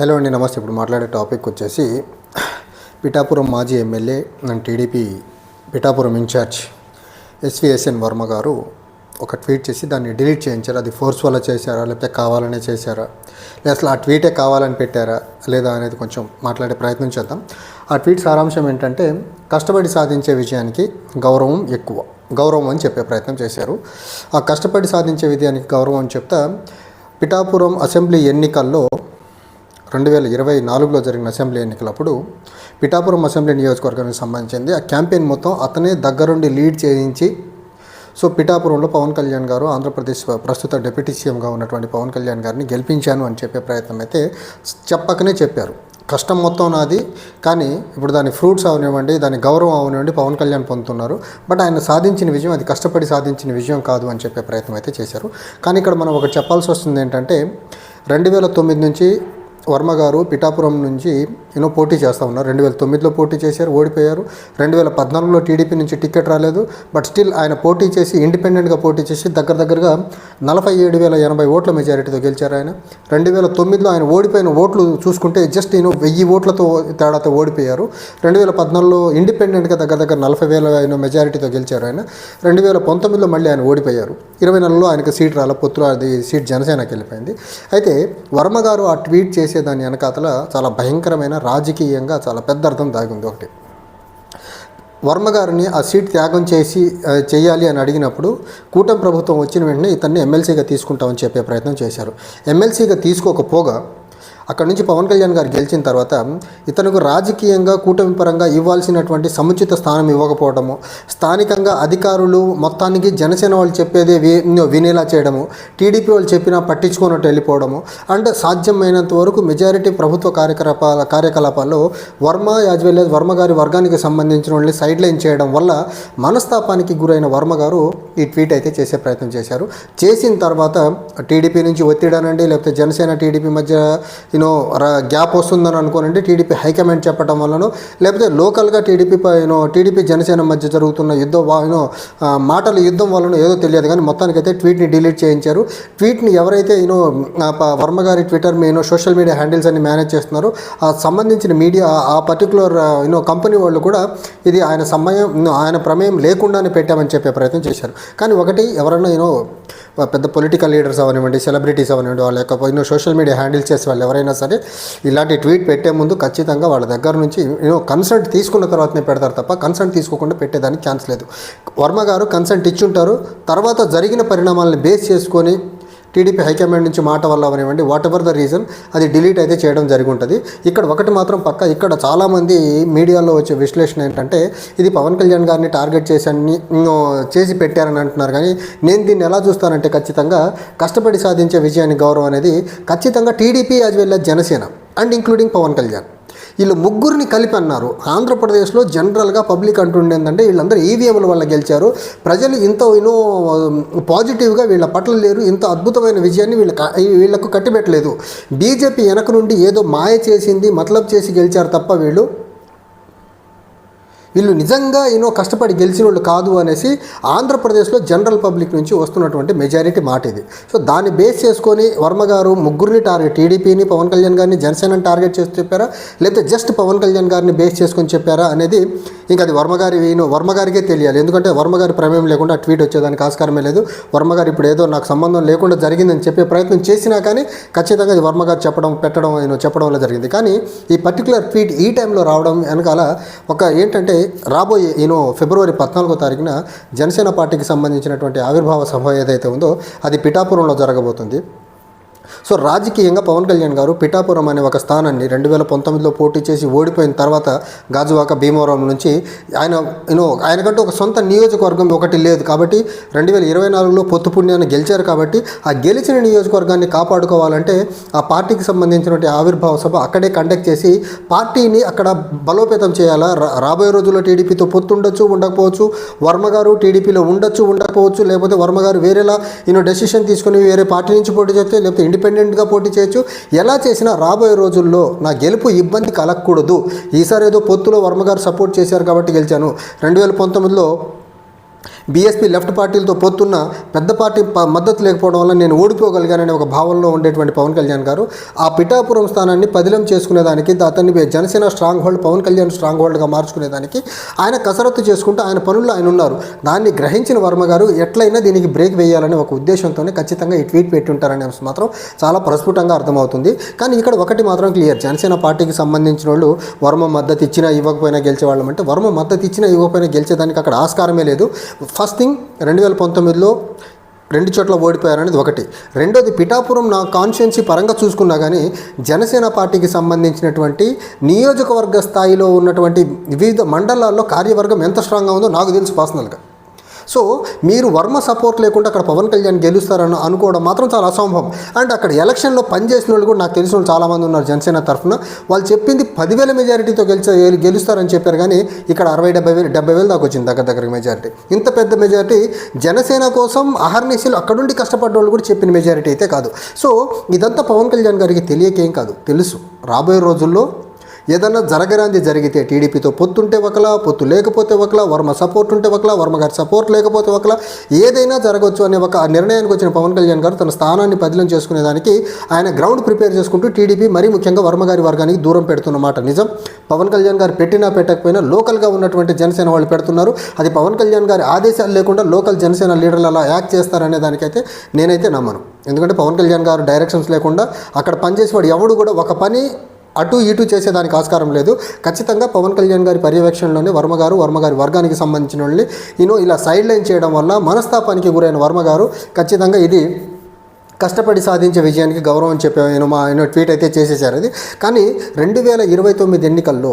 Hello అండి నమస్తే. ఇప్పుడు మాట్లాడే టాపిక్ వచ్చేసి పిఠాపురం మాజీ MLA and TDP Pithapuram in-charge SVSN Varma గారు ఒక ట్వీట్ చేసి దాన్ని డిలీట్ చేయించారు? అది ఫోర్స్ వల్ల చేశారా? లేకపోతే కావాలనే చేశారా? లేదా అసలు ఆ ట్వీటే కావాలని పెట్టారా? లేదా అనేది కొంచెం మాట్లాడే ప్రయత్నం చేద్దాం. ఆ ట్వీట్ సారాంశం ఏంటంటే కష్టపడి సాధించే విజయానికి గౌరవం ఎక్కువ. గౌరవం అని చెప్పే ప్రయత్నం చేశారు. ఆ కష్టపడి సాధించే విజయానికి గౌరవం అని చెప్తా పిఠాపురం అసెంబ్లీ ఎన్నికల్లో రెండు వేల ఇరవై నాలుగులో జరిగిన అసెంబ్లీ ఎన్నికలప్పుడు పిఠాపురం అసెంబ్లీ నియోజకవర్గానికి సంబంధించింది. ఆ క్యాంపెయిన్ మొత్తం అతనే దగ్గరుండి లీడ్ చేయించి సో పిఠాపురంలో పవన్ కళ్యాణ్ గారు ఆంధ్రప్రదేశ్ ప్రస్తుత డిప్యూటీ సీఎంగా ఉన్నటువంటి పవన్ కళ్యాణ్ గారిని గెలిపించాను అని చెప్పే ప్రయత్నం అయితే చెప్పకనే చెప్పారు. కష్టం మొత్తం నాది కానీ ఇప్పుడు దాని ఫ్రూట్స్ అవనివ్వండి దాని గౌరవం అవనివ్వండి పవన్ కళ్యాణ్ పొందుతున్నారు. బట్ ఆయన సాధించిన విజయం అది కష్టపడి సాధించిన విజయం కాదు అని చెప్పే ప్రయత్నం అయితే చేశారు. కానీ ఇక్కడ మనం ఒకటి చెప్పాల్సి వస్తుంది ఏంటంటే రెండు వేల తొమ్మిది నుంచి వర్మ గారు పిఠాపురం నుంచి ఎన్నో పోటీ చేస్తూ ఉన్నారు. రెండు వేల తొమ్మిదిలో పోటీ చేశారు ఓడిపోయారు. రెండు వేల పద్నాలుగులో టీడీపీ నుంచి టికెట్ రాలేదు. బట్ స్టిల్ ఆయన పోటీ చేసి ఇండిపెండెంట్గా పోటీ చేసి దగ్గర దగ్గరగా నలభై ఏడు వేల ఎనభై ఓట్ల మెజారిటీతో గెలిచారు ఆయన. రెండు వేల తొమ్మిదిలో ఆయన ఓడిపోయిన ఓట్లు చూసుకుంటే జస్ట్ నేను వెయ్యి ఓట్లతో తేడాతో ఓడిపోయారు. రెండు వేల పద్నాలుగులో ఇండిపెండెంట్గా దగ్గర దగ్గర నలభై వేల ఆయన మెజారిటీతో గెలిచారు ఆయన. రెండు వేల పంతొమ్మిదిలో మళ్ళీ ఆయన ఓడిపోయారు. ఇరవై నెలలో ఆయనకు సీట్ రాల పొత్తులు అది సీట్ జనసేనకి వెళ్ళిపోయింది. అయితే వర్మ గారు ఆ ట్వీట్ చేసి చేసేదాని వెనకాతల చాలా భయంకరమైన రాజకీయంగా చాలా పెద్ద అర్థం దాగి ఉంది ఒకటి. వర్మగారిని ఆ సీట్ త్యాగం చేసి చేయాలి అని అడిగినప్పుడు కూటమి ప్రభుత్వం వచ్చిన వెంటనే ఇతన్ని ఎమ్మెల్సీగా తీసుకుంటామని చెప్పే ప్రయత్నం చేశారు. ఎమ్మెల్సీగా తీసుకోకపోగా అక్కడ నుంచి పవన్ కళ్యాణ్ గారు గెలిచిన తర్వాత ఇతనుకు రాజకీయంగా కూటమి పరంగా ఇవ్వాల్సినటువంటి సముచిత స్థానం ఇవ్వకపోవడము స్థానికంగా అధికారులు మొత్తానికి జనసేన వాళ్ళు చెప్పేదే వి వినేలా చేయడము టీడీపీ వాళ్ళు చెప్పినా పట్టించుకున్నట్టు వెళ్ళిపోవడము అంటే సాధ్యమైనంత వరకు మెజారిటీ ప్రభుత్వ కార్యకలాపాల కార్యకలాపాల్లో వర్మ యాజ్ వర్మ గారి వర్గానికి సంబంధించిన వాళ్ళని సైడ్ లైన్ చేయడం వల్ల మనస్తాపానికి గురైన వర్మ గారు ఈ ట్వీట్ అయితే చేసే ప్రయత్నం చేశారు. చేసిన తర్వాత టీడీపీ నుంచి ఒత్తిడనండి లేకపోతే జనసేన టీడీపీ మధ్య యూనో గ్యాప్ వస్తుందని అనుకోనండి. టీడీపీ హైకమాండ్ చెప్పడం వల్లనో లేకపోతే లోకల్గా టీడీపీ యూనో టీడీపీ జనసేన మధ్య జరుగుతున్న యుద్ధం యూనో మాటల యుద్ధం వలన ఏదో తెలియదు. కానీ మొత్తానికైతే ట్వీట్ని డిలీట్ చేయించారు. ట్వీట్ని ఎవరైతే యూనో వర్మ గారి Twitter you know social media handles అన్ని మేనేజ్ చేస్తున్నారో ఆ సంబంధించిన మీడియా ఆ పర్టికులర్ యూనో కంపెనీ వాళ్ళు కూడా ఇది ఆయన సమయం ఆయన ప్రమేయం లేకుండానే పెట్టామని చెప్పే ప్రయత్నం చేశారు. కానీ ఒకటి ఎవరన్నా యూనో పెద్ద పొలిటికల్ లీడర్స్ అవనివ్వండి సెలబ్రిటీస్ అవనివ్వండి వాళ్ళ యొక్క సోషల్ మీడియా హ్యాండిల్ చేసే వాళ్ళు ఎవరైనా సరే ఇలాంటి ట్వీట్ పెట్టే ముందు ఖచ్చితంగా వాళ్ళ దగ్గర నుంచి యూనో కన్సల్ట్ తీసుకున్న తర్వాతనే పెడతారు తప్ప కన్సల్ట్ తీసుకోకుండా పెట్టేదానికి ఛాన్స్ లేదు. వర్మ గారు కన్సల్ట్ ఇచ్చి ఉంటారు తర్వాత జరిగిన పరిణామాలను బేస్ చేసుకొని టీడీపీ హైకమాండ్ నుంచి మాట వల్ల అవనివ్వండి. వాట్ ఎవర్ ద రీజన్ అది డిలీట్ అయితే చేయడం జరిగి ఉంటుంది ఇక్కడ ఒకటి మాత్రం పక్క ఇక్కడ చాలామంది మీడియాలో వచ్చే విశ్లేషణ ఏంటంటే ఇది పవన్ కళ్యాణ్ గారిని టార్గెట్ చేసి అన్ని చేసి పెట్టారని అంటున్నారు. కానీ నేను దీన్ని ఎలా చూస్తానంటే ఖచ్చితంగా కష్టపడి సాధించే విజయాన్ని గౌరవం అనేది ఖచ్చితంగా TDP as well as Janasena and including Pawan Kalyan. వీళ్ళు ముగ్గురిని కలిపి అన్నారు. ఆంధ్రప్రదేశ్లో జనరల్గా పబ్లిక్ అంటుండేందంటే వీళ్ళందరూ ఈవీఎంల వల్ల గెలిచారు. ప్రజలు ఇంత యూనో పాజిటివ్గా వీళ్ళ పట్ల లేరు. ఇంత అద్భుతమైన విజయాన్ని వీళ్ళ వీళ్ళకు కట్టిపెట్టలేదు. బీజేపీ వెనక నుండి ఏదో మాయ చేసింది మతలబ్ చేసి గెలిచారు తప్ప వీళ్ళు. వీళ్ళు నిజంగా ఈయనో కష్టపడి గెలిచిన వాళ్ళు కాదు అనేసి ఆంధ్రప్రదేశ్లో జనరల్ పబ్లిక్ నుంచి వస్తున్నటువంటి మెజారిటీ మాట ఇది. సో దాన్ని బేస్ చేసుకొని వర్మ గారు ముగ్గురిని టార్గెట్ టీడీపీని పవన్ కళ్యాణ్ గారిని జనసేనని టార్గెట్ చేసి చెప్పారా? లేకపోతే జస్ట్ పవన్ కళ్యాణ్ గారిని బేస్ చేసుకొని చెప్పారా అనేది ఇంకా అది వర్మగారి ఈయన వర్మగారికే తెలియాలి. ఎందుకంటే వర్మగారి ప్రమేయం లేకుండా ఆ ట్వీట్ వచ్చేదానికి ఆస్కారమే లేదు. వర్మగారు ఇప్పుడు ఏదో నాకు సంబంధం లేకుండా జరిగిందని చెప్పే ప్రయత్నం చేసినా కానీ ఖచ్చితంగా అది వర్మగారు చెప్పడం పెట్టడం ఆయన చెప్పడం వల్ల జరిగింది. కానీ ఈ పర్టికులర్ ట్వీట్ ఈ టైంలో రావడం వెనకాల ఒక ఏంటంటే రాబోయే ఈయన ఫిబ్రవరి పద్నాలుగో తారీఖున జనసేన పార్టీకి సంబంధించినటువంటి ఆవిర్భావ సభ ఏదైతే ఉందో అది పిఠాపురంలో జరగబోతుంది. సో రాజకీయంగా పవన్ కళ్యాణ్ గారు పిఠాపురం అనే ఒక స్థానాన్ని రెండు వేల పంతొమ్మిదిలో పోటీ చేసి ఓడిపోయిన తర్వాత గాజువాక భీమవరం నుంచి ఆయన యూనో ఆయనకంటూ ఒక సొంత నియోజకవర్గం ఒకటి లేదు కాబట్టి రెండు వేల ఇరవై నాలుగులో పొత్తు పుణ్యాన్ని గెలిచారు కాబట్టి ఆ గెలిచిన నియోజకవర్గాన్ని కాపాడుకోవాలంటే ఆ పార్టీకి సంబంధించినటువంటి ఆవిర్భావ సభ అక్కడే కండక్ట్ చేసి పార్టీని అక్కడ బలోపేతం చేయాలా? రా- రాబోయే రోజుల్లో టీడీపీతో పొత్తు ఉండొచ్చు ఉండకపోవచ్చు? వర్మ గారు టీడీపీలో ఉండొచ్చు ఉండకపోవచ్చు? లేకపోతే వర్మ గారు వేరేలా ఈయన డెసిషన్ తీసుకుని వేరే పార్టీ నుంచి పోటీ చేస్తే లేకపోతే ఇండిపెండెంట్గా పోటీ చేయొచ్చు. ఎలా చేసినా రాబోయే రోజుల్లో నా గెలుపు ఇబ్బంది కలగకూడదు. ఈసారి ఏదో పొత్తులో వర్మ గారు సపోర్ట్ చేశారు కాబట్టి గెలిచాను. రెండు వేల పంతొమ్మిదిలో బీఎస్పీ లెఫ్ట్ పార్టీలతో పొత్తున్న పెద్ద పార్టీ మద్దతు లేకపోవడం వల్ల నేను ఓడిపోగలిగాననే ఒక భావనలో ఉండేటువంటి పవన్ కళ్యాణ్ గారు. ఆ పిఠాపురం స్థానాన్ని పదిలం చేసుకునేదానికి అతన్ని Janasena stronghold Pawan Kalyan strong హోల్డ్గా మార్చుకునేదానికి ఆయన కసరత్తు చేసుకుంటూ ఆయన పనుల్లో ఆయన ఉన్నారు. దాన్ని గ్రహించిన వర్మ గారు ఎట్లయినా దీనికి బ్రేక్ వేయాలనే ఒక ఉద్దేశంతోనే ఖచ్చితంగా ఈ ట్వీట్ పెట్టి ఉంటారనే అంశం మాత్రం చాలా ప్రస్ఫుటంగా అర్థమవుతుంది. కానీ ఇక్కడ ఒకటి మాత్రం క్లియర్ జనసేన పార్టీకి సంబంధించిన వాళ్ళు వర్మ మద్దతు ఇచ్చినా ఇవ్వకపోయినా గెలిచేవాళ్ళం అంటే వర్మ మద్దతు ఇచ్చినా ఇవ్వకపోయినా గెలిచేదానికి అక్కడ ఆస్కారమే లేదు. ఫస్ట్ థింగ్ రెండు వేల పంతొమ్మిదిలో రెండు చోట్ల ఓడిపోయారనేది ఒకటి. రెండోది పిఠాపురం నా కాన్స్టిట్యున్సీ పరంగా చూసుకున్నా కానీ జనసేన పార్టీకి సంబంధించినటువంటి నియోజకవర్గ స్థాయిలో ఉన్నటువంటి వివిధ మండలాల్లో కార్యవర్గం ఎంత స్ట్రాంగ్గా ఉందో నాకు తెలుసు పర్సనల్గా సో మీరు వర్మ సపోర్ట్ లేకుండా అక్కడ పవన్ కళ్యాణ్ గెలుస్తారని అనుకోవడం మాత్రం చాలా అసంభవం. అండ్ అక్కడ ఎలక్షన్లో పనిచేసిన వాళ్ళు కూడా నాకు తెలిసిన వాళ్ళు చాలామంది ఉన్నారు జనసేన తరఫున. వాళ్ళు చెప్పింది పదివేల మెజారిటీతో గెలిచే గెలుస్తారని చెప్పారు కానీ ఇక్కడ అరవై డెబ్బై వేలు డెబ్బై వేలు దాకా వచ్చింది దగ్గర దగ్గర మెజారిటీ ఇంత పెద్ద మెజారిటీ జనసేన కోసం అహర్నిశలు అక్కడుండి కష్టపడ్డ వాళ్ళు కూడా చెప్పిన మెజారిటీ అయితే కాదు. సో ఇదంతా పవన్ కళ్యాణ్ గారికి తెలియకేం కాదు. తెలుసు. రాబోయే రోజుల్లో ఏదన్నా జరగరాంది జరిగితే టీడీపీతో పొత్తుంటే ఒకలా పొత్తు లేకపోతే ఒకలా వర్మ సపోర్ట్ ఉంటే ఒకలా వర్మ గారి సపోర్ట్ లేకపోతే ఒకలా ఏదైనా జరగవచ్చు అనే ఒక నిర్ణయానికి వచ్చిన పవన్ కళ్యాణ్ గారు తన స్థానాన్ని పదిలం చేసుకునేదానికి ఆయన గ్రౌండ్ ప్రిపేర్ చేసుకుంటూ టీడీపీ మరీ ముఖ్యంగా వర్మ గారి వర్గానికి దూరం పెడుతున్నమాట నిజం. పవన్ కళ్యాణ్ గారు పెట్టినా పెట్టకపోయినా లోకల్గా ఉన్నటువంటి జనసేన వాళ్ళు పెడుతున్నారు. అది పవన్ కళ్యాణ్ గారి ఆదేశాలు లేకుండా లోకల్ జనసేన లీడర్లు అలా యాక్ట్ చేస్తారనే దానికైతే నేనైతే నమ్మను. ఎందుకంటే పవన్ కళ్యాణ్ గారు డైరెక్షన్స్ లేకుండా అక్కడ పనిచేసేవాడు ఎవడు కూడా ఒక పని అటు ఇటు చేసేదానికి ఆస్కారం లేదు. ఖచ్చితంగా పవన్ కళ్యాణ్ గారి పర్యవేక్షణలోనే వర్మ గారు వర్మ గారి వర్గానికి సంబంధించిన వాళ్ళని ఈయన ఇలా సైడ్ లైన్ చేయడం వల్ల మనస్తాపానికి గురైన వర్మ గారు ఖచ్చితంగా ఇది కష్టపడి సాధించే విజయానికి గౌరవం చెప్పే ఆయన మా ఆయన ట్వీట్ అయితే చేసేసారు అది. కానీ రెండు వేల ఇరవై తొమ్మిది ఎన్నికల్లో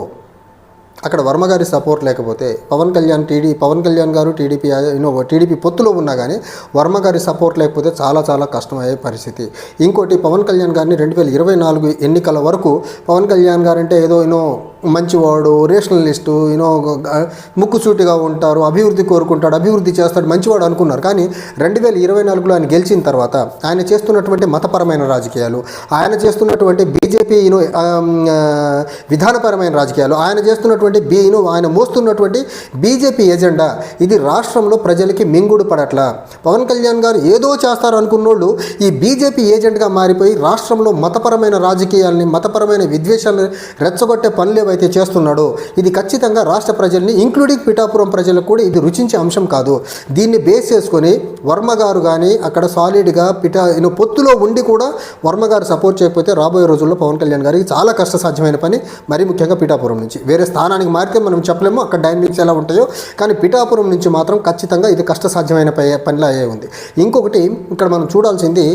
అక్కడ వర్మ గారి సపోర్ట్ లేకపోతే పవన్ కళ్యాణ్ టీడీ పవన్ కళ్యాణ్ గారు టీడీపీ యూనో టీడీపీ పొత్తులో ఉన్నా కానీ వర్మ గారి సపోర్ట్ లేకపోతే చాలా చాలా కష్టమయ్యే పరిస్థితి. ఇంకోటి పవన్ కళ్యాణ్ గారిని రెండు వేల ఇరవై నాలుగు ఎన్నికల వరకు పవన్ కళ్యాణ్ గారు అంటే ఏదో యూనో మంచివాడు రేషనలిస్టు యూనో ముక్కుసూటిగా ఉంటారు అభివృద్ధి కోరుకుంటాడు అభివృద్ధి చేస్తాడు మంచివాడు అనుకున్నారు. కానీ రెండు వేల ఇరవై నాలుగులో ఆయన గెలిచిన తర్వాత ఆయన చేస్తున్నటువంటి మతపరమైన రాజకీయాలు ఆయన చేస్తున్నటువంటి బీజేపీ యూనో విధానపరమైన రాజకీయాలు ఆయన చేస్తున్నటువంటి బీ యూనో ఆయన మోస్తున్నటువంటి బీజేపీ ఎజెండా ఇది రాష్ట్రంలో ప్రజలకి మింగుడు పడట్ల. పవన్ కళ్యాణ్ గారు ఏదో చేస్తారు అనుకున్నోళ్ళు ఈ బీజేపీ ఏజెంట్గా మారిపోయి రాష్ట్రంలో మతపరమైన రాజకీయాల్ని మతపరమైన విద్వేషాలను రెచ్చగొట్టే పనులు అయితే చేస్తున్నాడో ఇది ఖచ్చితంగా రాష్ట్ర ప్రజల్ని ఇంక్లూడింగ్ పిఠాపురం ప్రజలకు కూడా ఇది రుచించే అంశం కాదు. దీన్ని బేస్ చేసుకొని వర్మ గారు కానీ అక్కడ సాలిడ్గా పిఠా పొత్తులో ఉండి కూడా వర్మ గారు సపోర్ట్ చేయకపోతే రాబోయే రోజుల్లో పవన్ కళ్యాణ్ గారికి చాలా కష్టసాధ్యమైన పని మరీ ముఖ్యంగా పిఠాపురం నుంచి. వేరే స్థానానికి మారితే మనం చెప్పలేము అక్కడ డైనమిక్స్ ఎలా ఉంటాయో కానీ పిఠాపురం నుంచి మాత్రం ఖచ్చితంగా ఇది కష్టసాధ్యమైన పనిలా అయ్యే ఉంది. ఇంకొకటి ఇక్కడ మనం చూడాల్సింది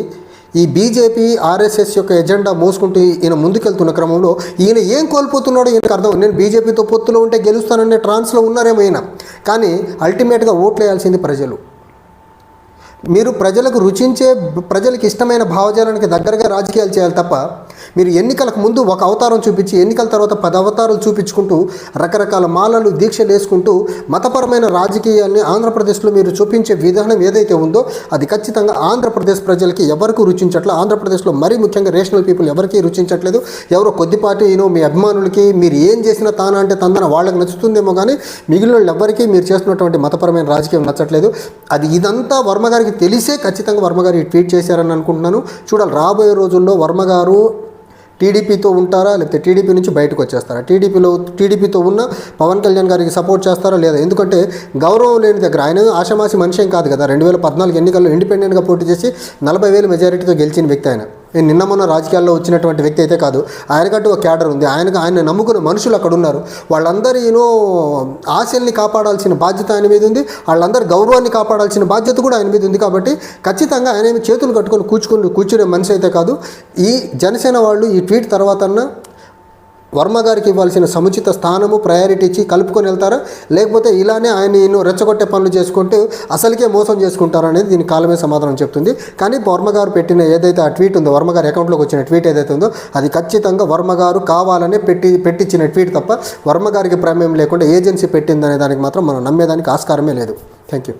ఈ బీజేపీ ఆర్ఎస్ఎస్ యొక్క ఎజెండా మోసుకుంటూ ఈయన ముందుకెళ్తున్న క్రమంలో ఈయన ఏం కోల్పోతున్నాడో ఈయనకు అర్థం. నేను బీజేపీతో పొత్తులో ఉంటే గెలుస్తాననే ట్రాన్స్లో ఉన్నారేమో ఈయన. కానీ అల్టిమేట్గా ఓట్లు వేయాల్సింది ప్రజలు. మీరు ప్రజలకు రుచించే ప్రజలకు ఇష్టమైన భావజాలానికి దగ్గరగా రాజకీయాలు చేయాలి తప్ప మీరు ఎన్నికలకు ముందు ఒక అవతారం చూపించి ఎన్నికల తర్వాత పది అవతారాలు చూపించుకుంటూ రకరకాల మాలలు దీక్షలు వేసుకుంటూ మతపరమైన రాజకీయాన్ని ఆంధ్రప్రదేశ్లో మీరు చూపించే విధానం ఏదైతే ఉందో అది ఖచ్చితంగా ఆంధ్రప్రదేశ్ ప్రజలకి ఎవరికి రుచించట్లేదు ఆంధ్రప్రదేశ్లో మరీ ముఖ్యంగా రేషనల్ పీపుల్ ఎవరికీ రుచించట్లేదు ఎవరో కొద్దిపాటి యూనో మీ అభిమానులకి మీరు ఏం చేసినా తానా అంటే తందన వాళ్ళకి నచ్చుతుందేమో కానీ మిగిలిన వాళ్ళు ఎవరికీ మీరు చేస్తున్నటువంటి మతపరమైన రాజకీయం నచ్చట్లేదు. అది ఇదంతా వర్మ గారికి తెలిసే ఖచ్చితంగా వర్మగారు ఈ ట్వీట్ చేశారని అనుకుంటున్నాను. చూడాలి రాబోయే రోజుల్లో వర్మగారు టీడీపీతో ఉంటారా లేకపోతే టీడీపీ నుంచి బయటకు వచ్చేస్తారా? టీడీపీలో టీడీపీతో ఉన్న పవన్ కళ్యాణ్ గారికి సపోర్ట్ చేస్తారా లేదా? ఎందుకంటే గౌరవం లేని దగ్గర ఆయన ఆషామాసి మనిషి ఏం కాదు కదా. రెండు వేల పద్నాలుగు ఎన్నికల్లో ఇండిపెండెంట్గా పోటీ చేసి నలభై వేలు మెజారిటీతో గెలిచిన వ్యక్తి ఆయన. నిన్న మొన్న రాజకీయాల్లో వచ్చినటువంటి వ్యక్తి అయితే కాదు. ఆయనకంటూ ఒక క్యాడర్ ఉంది. ఆయనకు ఆయన నమ్ముకున్న మనుషులు అక్కడ ఉన్నారు. వాళ్ళందరూ ఏనో ఆశల్ని కాపాడాల్సిన బాధ్యత ఆయన మీద ఉంది. వాళ్ళందరి గౌరవాన్ని కాపాడాల్సిన బాధ్యత కూడా ఆయన మీద ఉంది కాబట్టి ఖచ్చితంగా ఆయన చేతులు కట్టుకొని కూర్చుకుని కూర్చునే మనిషి అయితే కాదు. ఈ జనసేన వాళ్ళు ఈ ట్వీట్ తర్వాత వర్మ గారికి ఇవ్వాల్సిన సముచిత స్థానము ప్రయారిటీ ఇచ్చి కలుపుకొని వెళ్తారా? లేకపోతే ఇలానే ఆయన ఎన్నో రెచ్చగొట్టే పనులు చేసుకుంటూ అసలుకే మోసం చేసుకుంటారా అనేది దీని కాలమే సమాధానం చెప్తుంది. కానీ వర్మ గారు పెట్టిన ఏదైతే ఆ ట్వీట్ ఉందో వర్మ గారి అకౌంట్లోకి వచ్చిన ట్వీట్ ఏదైతే ఉందో అది ఖచ్చితంగా వర్మ గారు కావాలనే పెట్టి పెట్టించిన ట్వీట్ తప్ప వర్మ గారికి ప్రమేయం లేకుండా ఏజెన్సీ పెట్టిందనే దానికి మాత్రం మనం నమ్మేదానికి ఆస్కారమే లేదు. Thank you